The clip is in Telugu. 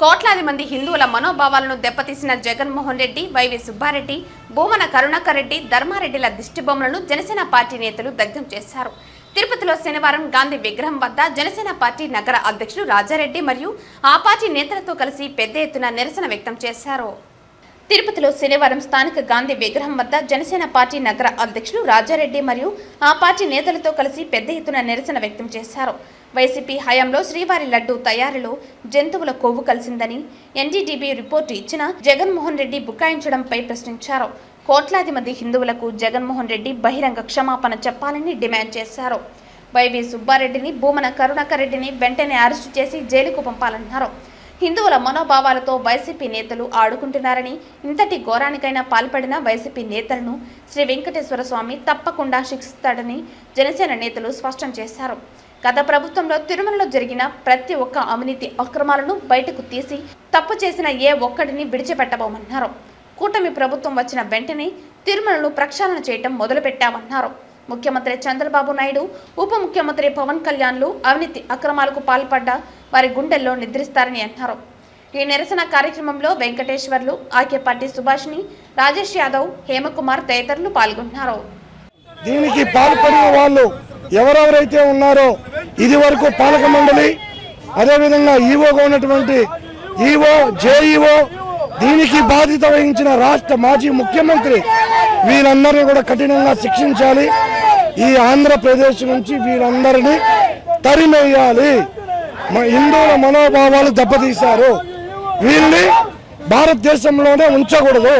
కోట్లాది మంది హిందువుల మనోభావాలను దెబ్బతీసిన జగన్మోహన్ రెడ్డి వైవి సుబ్బారెడ్డి భూమన కరుణాకర్ రెడ్డి ధర్మారెడ్డిల దిష్టిబొమ్మలను జనసేన పార్టీ నేతలు దగ్ధం చేశారు. తిరుపతిలో శనివారం గాంధీ విగ్రహం వద్ద జనసేన పార్టీ నగర అధ్యక్షులు రాజారెడ్డి మరియు ఆ పార్టీ నేతలతో కలిసి పెద్ద ఎత్తున నిరసన వ్యక్తం చేశారు. తిరుపతిలో శనివారం స్థానిక గాంధీ విగ్రహం వద్ద జనసేన పార్టీ నగర అధ్యక్షులు రాజారెడ్డి మరియు ఆ పార్టీ నేతలతో కలిసి పెద్ద ఎత్తున నిరసన వ్యక్తం చేశారు. వైసీపీ హయాంలో శ్రీవారి లడ్డు తయారీలో జంతువుల కొవ్వు కలిసిందని ఎన్డీడీబీ రిపోర్టు ఇచ్చిన జగన్మోహన్ రెడ్డి బుకాయించడంపై ప్రశ్నించారు. కోట్లాది మంది హిందువులకు జగన్మోహన్ రెడ్డి బహిరంగ క్షమాపణ చెప్పాలని డిమాండ్ చేశారు. వైవి సుబ్బారెడ్డిని భూమన కరుణాకర్ రెడ్డిని వెంటనే అరెస్టు చేసి జైలుకు పంపాలన్నారు. హిందువుల మనోభావాలతో వైసీపీ నేతలు ఆడుకుంటున్నారని ఇంతటి ఘోరానికైనా పాల్పడిన వైసీపీ నేతలను శ్రీ వెంకటేశ్వర స్వామి తప్పకుండా శిక్షిస్తాడని జనసేన నేతలు స్పష్టం చేశారు. గత ప్రభుత్వంలో తిరుమలలో జరిగిన ప్రతి ఒక్క అవినీతి అక్రమాలను బయటకు తీసి తప్పు చేసిన ఏ ఒక్కడిని విడిచిపెట్టబోమన్నారు. కూటమి ప్రభుత్వం వచ్చిన వెంటనే తిరుమలను ప్రక్షాళన చేయటం మొదలుపెట్టామన్నారు. ముఖ్యమంత్రి చంద్రబాబు నాయుడు ఉప ముఖ్యమంత్రి పవన్ కళ్యాణ్లు అవినీతి అక్రమాలకు పాల్పడ్డ వారి గుండెల్లో నిద్రిస్తారని అన్నారు. ఈ నిరసన కార్యక్రమంలో వెంకటేశ్వర్లు ఆకేపాటి సుభాష్ని రాజేష్ యాదవ్ హేమకుమార్ తదితరులు పాల్గొన్నారు. దీనికి పాల్పడిన వాళ్ళు ఎవరెవరైతే ఉన్నారో ఇది వరకు పాలక మండలి అదేవిధంగా ఈవోగా ఉన్నటువంటి ఈవో జేఈఓ దీనికి బాధ్యత వహించిన రాష్ట్ర మాజీ ముఖ్యమంత్రి వీరందరినీ కూడా కఠినంగా శిక్షించాలి. ఈ ఆంధ్రప్రదేశ్ నుంచి వీరందరినీ తరిమేయాలి. హిందువుల మనోభావాలు దెబ్బతీశారు. వీళ్ళని భారతదేశంలోనే ఉంచకూడదు.